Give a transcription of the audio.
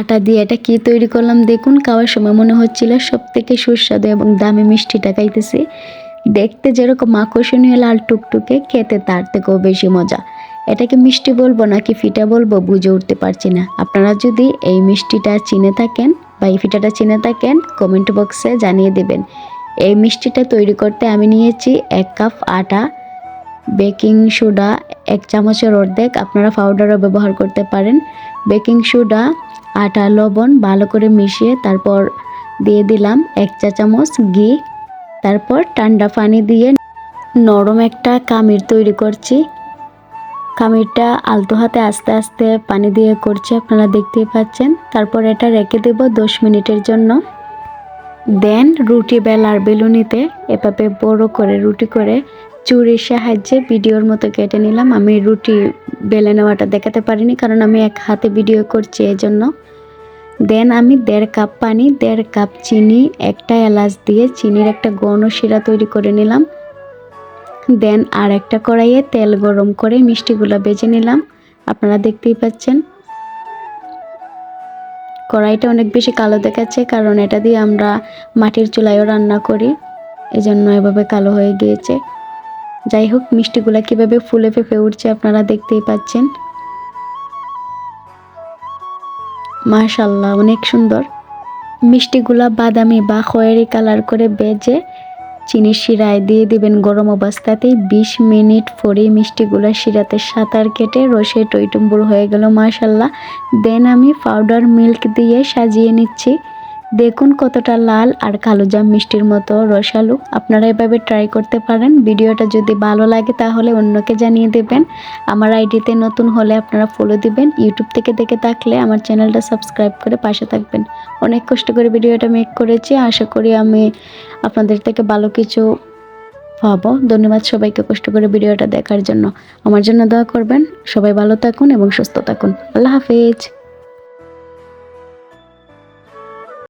আটা দিয়ে এটা কি তৈরি করলাম দেখুন, খাওয়ার সময় মনে হচ্ছিল সব থেকে সুস্বাদু এবং দামি মিষ্টিটা খাইতেছি। দেখতে যেরকম আকর্ষণীয় লাল টুকটুকে, খেতে তার থেকেও বেশি মজা। এটাকে মিষ্টি বলব নাকি ফিটা বলব বুঝে উঠতে পারছি না। আপনারা যদি এই মিষ্টিটা চিনে থাকেন বা এই ফিটাটা চিনে থাকেন কমেন্ট বক্সে জানিয়ে দেবেন। এই মিষ্টিটা তৈরি করতে আমি নিয়েছি এক কাপ আটা, বেকিং সোডা, এক চামচের অর্ধেক, আপনারা পাউডারও ব্যবহার করতে পারেন। বেকিং সোডা আটা, লবণ ভালো করে মিশিয়ে তারপর দিয়ে দিলাম এক চা চামচ ঘি। তারপর ঠান্ডা পানি দিয়ে নরম একটা কামির তৈরি করছি। কামিরটা আলতো হাতে আস্তে আস্তে পানি দিয়ে করছি, আপনারা দেখতেই পাচ্ছেন। তারপর এটা রেখে দেব দশ মিনিটের জন্য। দেন রুটি বেলার বেলুনিতে এভাবে বড় করে রুটি করে চুরির সাহায্যে ভিডিওর মতো কেটে নিলাম। আমি রুটি বেলে নেওয়াটা দেখাতে পারিনি কারণ আমি এক হাতে ভিডিও করছি এই জন্য দেন আমি দেড় কাপ পানি, দেড় কাপ চিনি, একটা এলাচ দিয়ে চিনির একটা গণ শিরা তৈরি করে নিলাম। দেন আর একটা কড়াইয়ে তেল গরম করে মিষ্টিগুলো বেজে নিলাম। আপনারা দেখতেই পাচ্ছেন কড়াইটা অনেক বেশি কালো দেখাচ্ছে, কারণ এটা দিয়ে আমরা মাটির চুলায়ও রান্না করি। এজন্য এভাবে কালো হয়ে গিয়েছে। যাই হোক, মিষ্টিগুলা কীভাবে ফুলে ফেঁপে উঠছে আপনারা দেখতেই পাচ্ছেন। মাশাল্লাহ, অনেক সুন্দর। মিষ্টিগুলা বাদামি বা খয়েরি কালার করে বেজে চিনির শিরায় দিয়ে দিবেন গরম অবস্থাতেই বিশ মিনিট পরে মিষ্টিগুলো শিরাতে সাঁতার কেটে রসে টইটুম্বুর হয়ে গেল, মাশাল্লাহ। দেন আমি পাউডার মিল্ক দিয়ে সাজিয়ে নিচ্ছি। দেখুন কতটা লাল আর কালো জাম মিষ্টির মতো রসালো। আপনারা এভাবে ট্রাই করতে পারেন। ভিডিওটা যদি ভালো লাগে তাহলে অন্যকে জানিয়ে দেবেন। আমার আইডিতে নতুন হলে আপনারা ফলো দিবেন। ইউটিউব থেকে দেখে থাকলে আমার চ্যানেলটা সাবস্ক্রাইব করে পাশে থাকবেন। অনেক কষ্ট করে ভিডিওটা মেক করেছি। আশা করি আমি আপনাদের থেকে ভালো কিছু পাবো। ধন্যবাদ সবাইকে কষ্ট করে ভিডিওটা দেখার জন্য। আমার জন্য দোয়া করবেন। সবাই ভালো থাকুন এবং সুস্থ থাকুন। আল্লাহ হাফেজ।